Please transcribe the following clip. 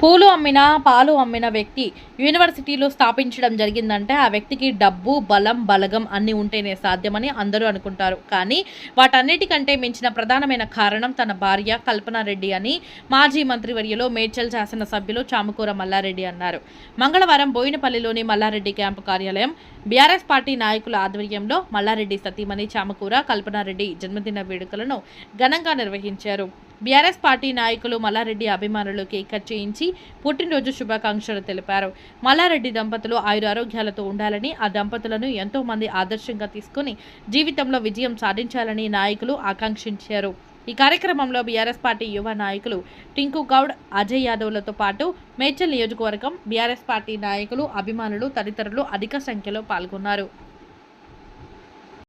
పూలు అమ్మిన పాలు అమ్మిన వ్యక్తి యూనివర్సిటీలో స్థాపించడం జరిగిందంటే ఆ వ్యక్తికి డబ్బు బలం బలగం అన్నీ ఉంటేనే సాధ్యమని అందరూ అనుకుంటారు. కానీ వాటన్నిటికంటే మించిన ప్రధానమైన కారణం తన భార్య కల్పనారెడ్డి అని మాజీ మంత్రివర్యలో మేడ్చల్ శాసనసభ్యులు చామకూర మల్లారెడ్డి అన్నారు. మంగళవారం బోయినపల్లిలోని మల్లారెడ్డి క్యాంపు కార్యాలయం బీఆర్ఎస్ పార్టీ నాయకుల ఆధ్వర్యంలో మల్లారెడ్డి సతీమణి చామకూర కల్పనారెడ్డి జన్మదిన వేడుకలను ఘనంగా నిర్వహించారు. బీఆర్ఎస్ పార్టీ నాయకులు మల్లారెడ్డి అభిమానులు కేక్ కట్ చేయించి పుట్టినరోజు శుభాకాంక్షలు తెలిపారు. మల్లారెడ్డి దంపతులు ఆయుర ఆరోగ్యాలతో ఉండాలని ఆ దంపతులను ఎంతో మంది ఆదర్శంగా తీసుకుని జీవితంలో విజయం సాధించాలని నాయకులు ఆకాంక్షించారు. ఈ కార్యక్రమంలో బీఆర్ఎస్ పార్టీ యువ నాయకులు టింకు గౌడ్ అజయ్ యాదవ్లతో పాటు మేడ్చల్ నియోజకవర్గం బీఆర్ఎస్ పార్టీ నాయకులు అభిమానులు తదితరులు అధిక సంఖ్యలో పాల్గొన్నారు.